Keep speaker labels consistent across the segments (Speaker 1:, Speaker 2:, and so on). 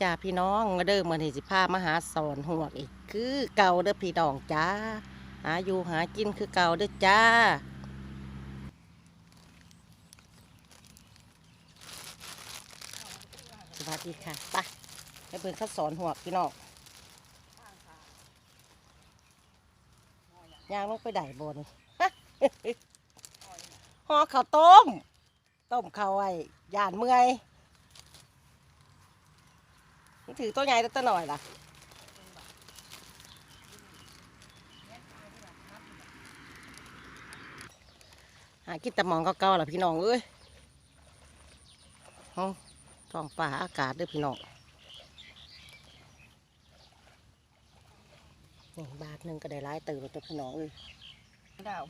Speaker 1: จ้าพี่น้องมาเด้อมานี่สิพามาหาสอนหัวกอีก คือเก่าเด้อพี่น้องจ้าหาอยู่หากินคือเก่าเด้อจ้าสวัสดีค่ะไปไปเบิ่งเขาสอนหัวกพี่น้องย่างลงไปได้บนห่อข้าวต้ม ต้มข้าวไว้ย่านเมื่อย นี่ถือตัวใหญ่ตัวตัวหน่อยล่ะหากินแตะมองเก่าๆล่ะพี่น้องเอ้ยห้องท้องป่าอากาศเด้วยพี่น้องนี่บาทหนึ่งก็ได้ร้ายตื่นตัวพี่น้องเอ้ย
Speaker 2: ดาว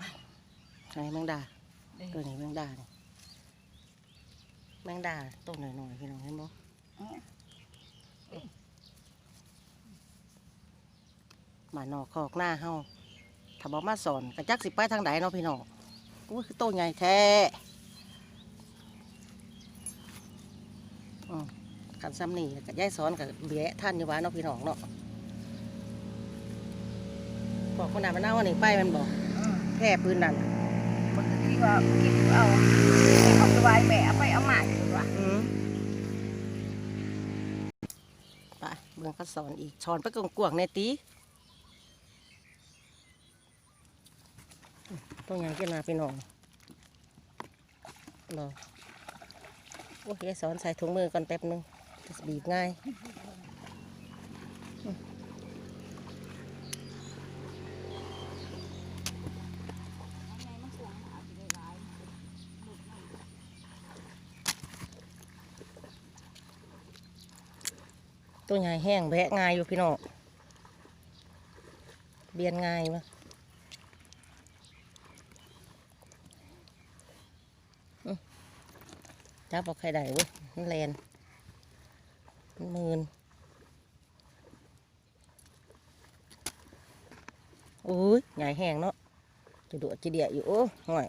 Speaker 1: ไหนแมงดาตัวนี้แมงดานี่แมงดาตัวหน่อยๆพี่น้องเห็นบ่ มานอกคอกหน้าเฮาถ้าบอกมาสอนกระจักสิไปทางใดเนาะพี่น้องอู้คือโตใหญ่แท้อืมขันซ้ำนี่กับยายสอนกับเบี้ยท่านอยู่หวาเนาะพี่น้องเนาะบอกคนนั้นมันเอาอันนี้ไปมันบอกแพร่ปืนนั่นน่ะ
Speaker 2: มันก็ที่ว่ากินเอาเอาสบายแม่เอาไปเอามาดีกว่า
Speaker 1: อืมไป เบิ่งเขาสอนอีกสอนไปกงกวงในตีตัวใหญ่ขึ้นาพี่น้องรอโอ้ยสอนใส่ถุงมือก่อนแป๊บหนึงจะบีบง่าย ตัวใหญ่แห้งแวะง่ายอยู่พี่น้องเบียนง่ายมะอื้อจับเอาใครได้เว้ยมันแลนมันมืนโอ้ยใหญ่แห้งเนาะจะดวดจะเดียอยู่โอ้ห่วย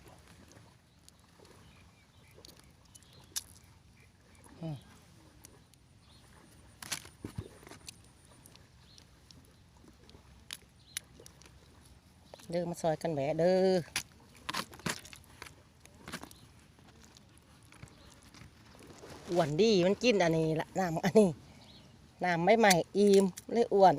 Speaker 1: เด้อมาซอยกันแหวเด้ออ้วนดีมันกินอันนี้ละน้ำอันนี้น้ำไม่ใหม่อิ่มเลยอ้วน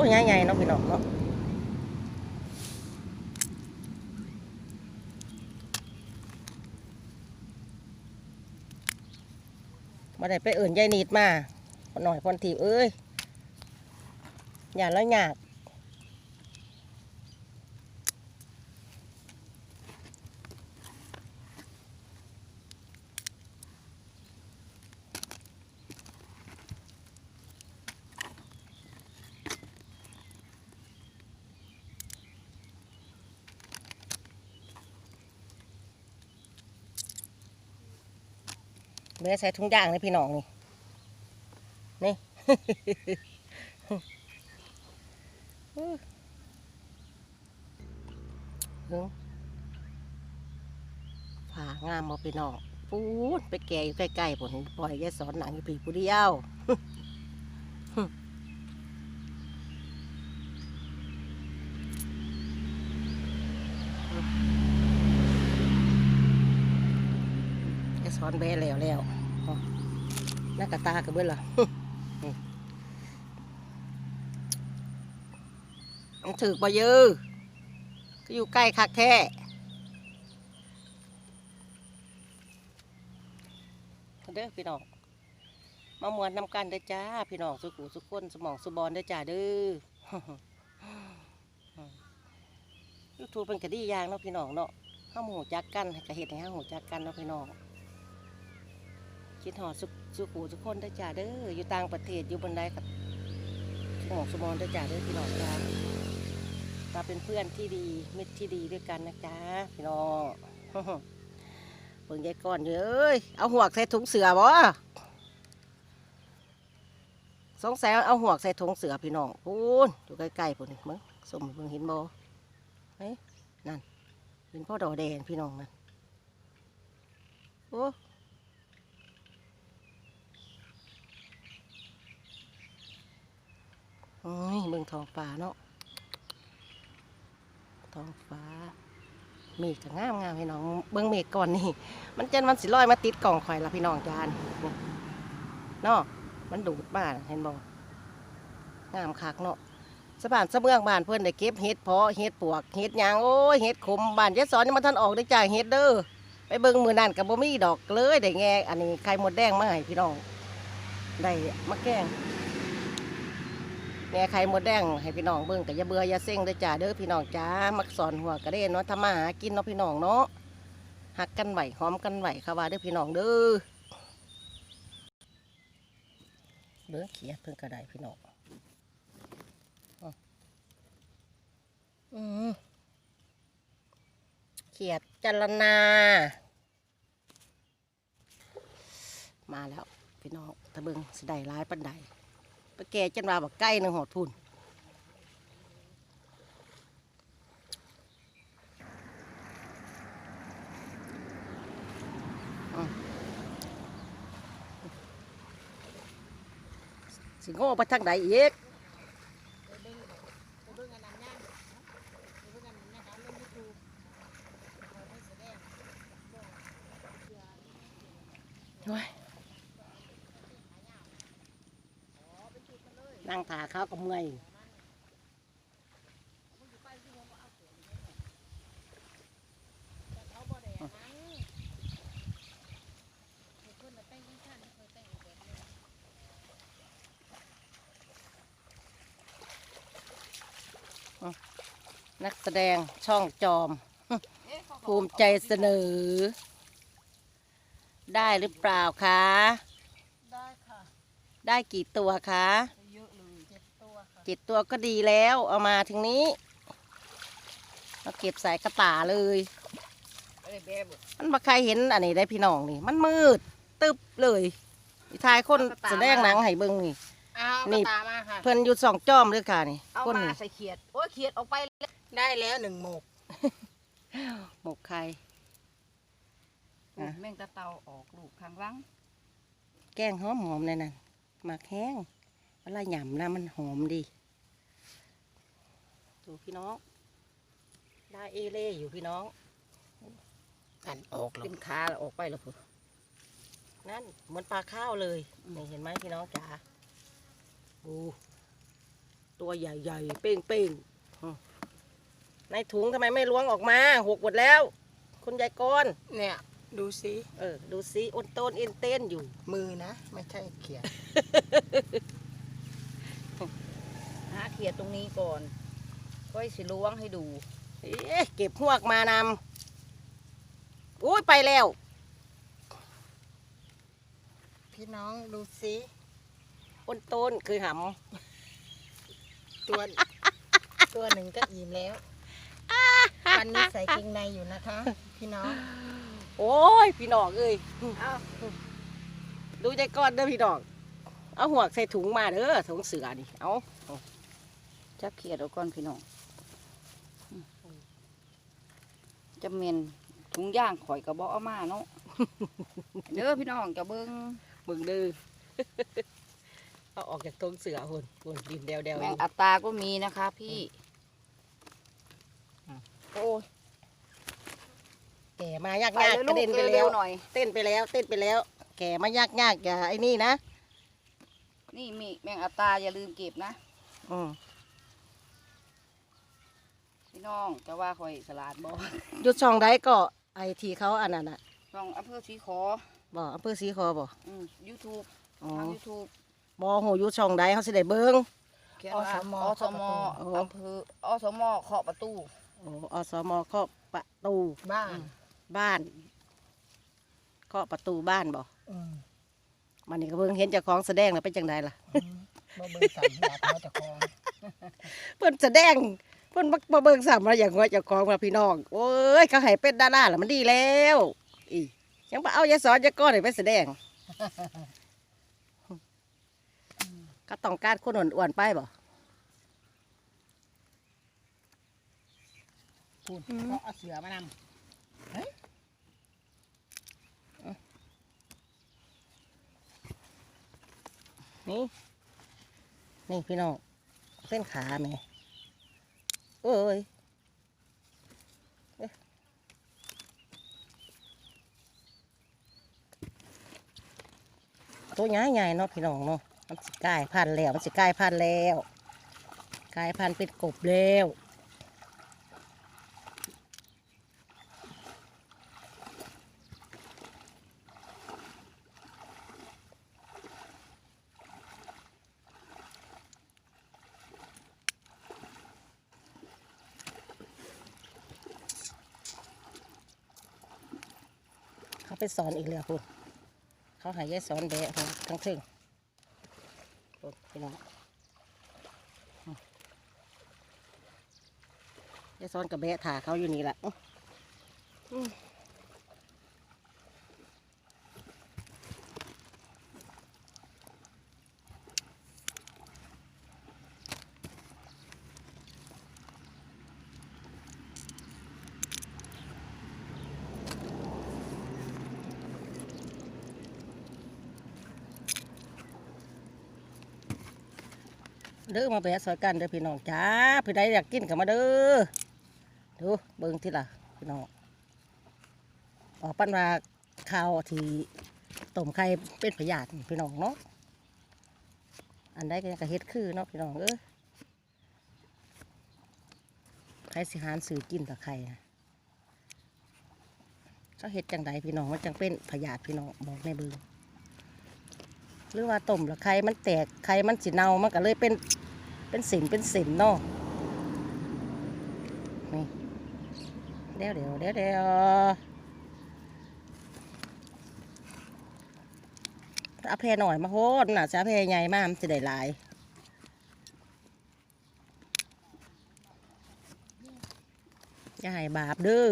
Speaker 1: ตัวใหญ่ๆเนาะพี่น้องเนาะมาได้ไปเอื่นยายนีดมาหน่อยพอนทีเอ้ยอย่าแล้วยาก แม่ใส่ถุงย่างเลยพี่น้องนี่ นี่ ผ่างามมาพี่น้องปูดไปแก่อยู่ใกล้ๆผมปล่อยแกสอนหนังอยู่ปีผู้เดียวแกสอนแบแล้วแล้ว หน้ากระตากับเบิ้ลล่ะมันถือบ่ยือก็อยู่ใกล้คักแท้เด้อพี่น้องมามวนนำกันเด้อจ้า พี่น้องสุขุสุขคนสมองสุบอลเด้อจ้าเด้อยูทูบเป็นกระดีอย่างเนาะพี่น้องเนาะข้ามหูจักกันกระเห็ดให้ข้าหูจักกันเนาะพี่น้อง คิดหอดสุสุขุสุขคนเด้จ้าเด้ออยู่ต่างประเทศอยู่บนใดกับสมองสุบอลเด้จ้าเด้อพี่น้องจ้าเราเป็นเพื่อนที่ดีมิตรที่ดีด้วยกันนะจ๊ะพี่น้องเบิ่งยายก้อนอยู่เอ้ยเอาหวกใส่ถุงเสือบ่สงสัยเอาหวกใส่ถุงเสือพี่น้องพูนอยู่ใกล้ๆพุ่นมึงสมมึงเห็นบ่เฮ้ยนั่นเห็นพ่อดอกแดงพี่น้องนั่นโอ้โอ้ย เบิ่งทองฟ้าเนาะทองฟ้า เมฆก็งามงามพี่น้อง เบิ้งเมฆก่อนนี่ มันจะมันสิลอยมาติดกล่องข่อยละพี่น้องจานเนาะมันดูดมานเห็นบ่งามคักเนาะสะบานสะเมืองบ้านเพื่อนได้เก็บเห็ดเพาะเห็ดปวกเห็ดยางโอ้ยเห็ดขมบ้านยายสอนนี่มันทันออกได้จ่ายเห็ดเด้อไปเบิ้งมือนั่นกับบ่มีดอกเลยได้แงอันนี้ไข่มดแดงมาให้พี่น้องได้มาแกง แง่ไข่มดแดงให้พี่น้องเบิ่งก็อย่าเบื่ออย่าเซ็งเด้อจ้าเด้อพี่น้องจ้ามักสอนหัวกระเด้นเนาะทำมาหากินเนาะพี่น้องเนาะหักกันไหวหอมกันไหวค่ะว่าเด้อพี่น้องเด้อเบื้อเขียเพิ่งกระไดพี่น้องอืมเขียดจัลนามาแล้วพี่น้องตะเบิงสิไดร้ายปันใด ไปแก่จันว่าบอกใกล้หนึ่งหอดพุ่นสิโง่ไปทางใดอีกโอ้ย นั่งถาเขาก็เมื่อยนักแสดงช่องจอม ภูมิใจเสนอ ได้หรือเปล่าคะ
Speaker 2: ได้ค่ะ
Speaker 1: ได้กี่
Speaker 2: ตัวคะ
Speaker 1: เจ็ดตัวก็ดีแล้ว เอามาถึงนี้เราเก็บใส่กระตาเลย
Speaker 2: อะไรแบบ
Speaker 1: มันบ่ใครเห็นอันนี้ได้พี่น้องนี่ มันมืด ตึบเลยอีทายคนแสดงหนังให้เบิ่งนี่
Speaker 2: อ้าว
Speaker 1: นี่
Speaker 2: ตามมาค่ะ
Speaker 1: เพิ่นอยู่สองจอมเลยค่ะนี่
Speaker 2: เอา
Speaker 1: คน
Speaker 2: มา
Speaker 1: นี่
Speaker 2: ใส่เขียดโอ้ยเขียดออกไปแล้วได้แล้วหนึ่งหมก
Speaker 1: หมกไข่อะ
Speaker 2: แมงตะเตาออกลูกข้างหลัง
Speaker 1: แกงหอมหอมๆเลยนั่นหมากแห้งเวลาหย่ำนะมันหอมดี ดูพี่น้อง ได้เอเล่อยู่พี่น้อง
Speaker 2: อันออกเป็นขาแล้วออกไปแล้วพุ่น
Speaker 1: นั่นเหมือนปลาข้าวเลยนี่เห็นไหมพี่น้องจ๋าดูตัวใหญ่ๆ เป้งๆอืมในถุงทำไมไม่ล้วงออกมา หกหมดแล้ว คุณยายกร
Speaker 2: เนี่ย ดูสิ
Speaker 1: เออ ดูสิอ้นโต้นเอ็นเต้นอยู่
Speaker 2: มือนะ ไม่ใช่เขียด หาเขียดตรงนี้ก่อน ค่อยสิล้วงให้ดู
Speaker 1: เอ๊ะเก็บหวกมานำอุ้ยไปแล้ว
Speaker 2: พี่น้องดูสิ
Speaker 1: อ้นโต้นคือห
Speaker 2: ตัว ตัวหนึ่งก็อิ่มแล้ววันนี้ใส่เกงในอยู่นะคะ พี่น้องำ
Speaker 1: โอ้ย พี่น้องเอ้ย
Speaker 2: เอา
Speaker 1: ดูใจก้อนเด้อพี่น้อง เอาหวกใส่ถุงมาเด้อถุงเสือนี่ เอา
Speaker 2: จับเขียดเอาก่อนพี่น้องจะเมนถุงย่างข่อยกระบอกเอามาเนาะเด้อพี่น้องจะเบิ้ง
Speaker 1: มึงดื้อเอาออกจากถุงเสือคนคนดินเดวเดว
Speaker 2: แมงอัตตาก็มีนะคะ พี่โอ้ย
Speaker 1: แก่มายาก
Speaker 2: ไป
Speaker 1: ยาก
Speaker 2: เลย
Speaker 1: ก
Speaker 2: ลู
Speaker 1: ระ
Speaker 2: ก
Speaker 1: เด็นไป
Speaker 2: เร็
Speaker 1: แล้ว
Speaker 2: วๆหน่อย
Speaker 1: เต้นไปแล้ว เต้นไปแล้ว แก่มายากยากอย่าไอ้นี่นะ
Speaker 2: นี่มีแมงอัตตาอย่าลืมเก็บนะ
Speaker 1: อืม
Speaker 2: พี่น้องจะว่าข่อยสลัดบ่
Speaker 1: หยุดช่องใดก็ไอทีเขาอันนั้นน่ะ
Speaker 2: ช่องอำเภอสีขอ
Speaker 1: บอกอำเภอสีคอบอก
Speaker 2: อืมยูทูบ
Speaker 1: อ๋อ
Speaker 2: ทางยูทูบ
Speaker 1: บอหูหยุดช่องใดเขาสิได้เบิ้ง
Speaker 2: เขียนว่า
Speaker 3: อสม
Speaker 2: อสม
Speaker 1: อ๋อ
Speaker 2: อำเภออสมเคาะประตู
Speaker 1: โอ้อสมเคาะประตู
Speaker 3: บ้าน
Speaker 1: บ้านเคาะประตูบ้านบอก
Speaker 3: อืม
Speaker 1: มันนี่ก็เบิ่งเห็นเจ้าของแสดงแล้วเป็นจังไดล่ะ
Speaker 3: บ่เบิ่งสั่นอยากเขาจะคอง
Speaker 1: เพิ่นแสดงเพิ่นมาเบิ่งสามมาอย่างว่าเจ้าของมาพี่น้องโอ้ยเขาให้เป็นดาราแล้วมันดีแล้วอียังบ่เอายายสอนยายก้อนให้ไปแสดง ก็ต้องการคนอ้วนๆไปบ่
Speaker 3: พูดเพราะเอาเสือมาน
Speaker 1: นี่ นี่พี่น้อง เส้นขาแม่ เอ้ยตัวใหญ่ใหญ่ๆเนาะพี่น้องเนาะมันสิกายพันแล้วมันสิกายพันแล้วกลายพันเป็นกบแล้ว ไปสอนอีกแล้วคุณเขาหายายสอนแบะทั้งทึ่งคุณพี่น้องยายสอนกับแบะถ่าเขาอยู่นี่แหละ เด้อมาแบะซอยกันเด้อพี่น้องจ้าพี่ใดอยากกินก็มาเด้อดูเบิ่งที่ล่ะพี่น้องออกปั้นว่าข้าวที่ต้มไข่เป็นพยาธิพี่น้องเนาะอันใดก็ยังกระเฮ็ดคือเนาะพี่น้องเอ้ยใครสิหารสื่อกินต่ไข่นะเขาเฮ็ดจังใดพี่น้องมันจังเป็นพยาธิพี่น้องบอกในเบิ่งหรือว่าต้มแล้วไข่มันแตกไข่มันสิเน่ามันก็เลยเป็น เป็นสินเป็นสินเนาะนี่เดี๋ยวเดี๋ยวเดี๋ยวเดี๋ยวอาแพรหน่อยมาโหดน่ะจะเอาแพรใหญ่มากมันจะได้หลายอย่าให้บาปเด้อ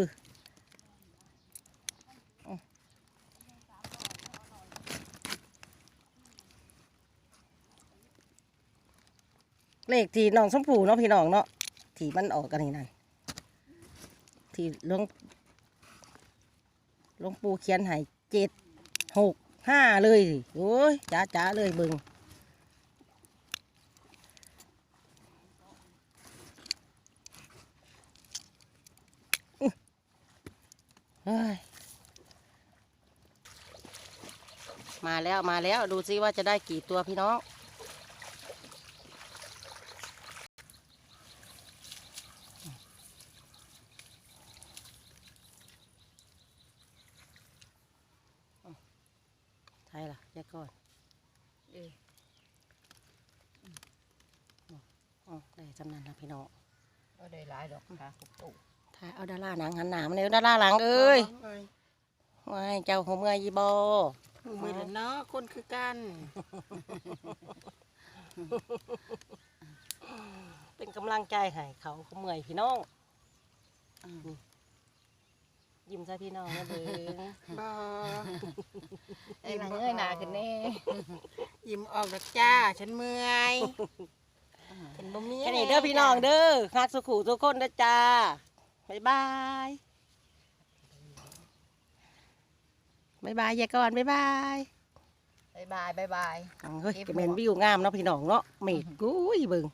Speaker 1: เอา เลขที่น้องชมพูเนาะพี่น้องเนาะที่มันออกกันนี่นั่นที่หลวงหลวงปู่เขียนให้เจ็ดหกห้าเลยโอ้ยจ้าจ้าเลยเบิงเฮ้ยมาแล้วมาแล้วดูซิว่าจะได้กี่ตัวพี่น้อง ช่ล่ะแยกก่อน
Speaker 2: เออ
Speaker 1: อ๋อได้จำนันนะพี่น้อง
Speaker 2: บ่ได้หลายดอกค่ะคุกตู่
Speaker 1: ถ่ายเอาดาราหนังหันหนามเลยดาราหลังเอ้ยว้ายเจ้าหัวเมื่อยยีบอ
Speaker 3: มือละเนาะคนคือกัน
Speaker 1: เป็นกำลังใจให้เขาเขาเมื่อยพี่น้อง
Speaker 2: อืม
Speaker 1: ยิ้มใส่พี่น้องนะเบิ้ง
Speaker 3: บ่
Speaker 2: ไอ้มาเงยหน้าขึ้นแน่
Speaker 3: ยิ้มออกแล้วจ้า ฉันเมื่อยเป็นบ่มี
Speaker 1: แค่นี้เด้อพี่น้องเด้อฮักสุขุทุกคนนะจ้าบ๊ายบายบ๊ายบายแยกก่อนบ๊ายบาย
Speaker 2: บ๊ายบายบ๊ายบาย
Speaker 1: เฮ้ย
Speaker 2: เก็บ
Speaker 1: จะเป็น
Speaker 2: หัว
Speaker 1: วิวงามเนาะพี่น้องเนาะเมฆกุ้ยเบิ่ง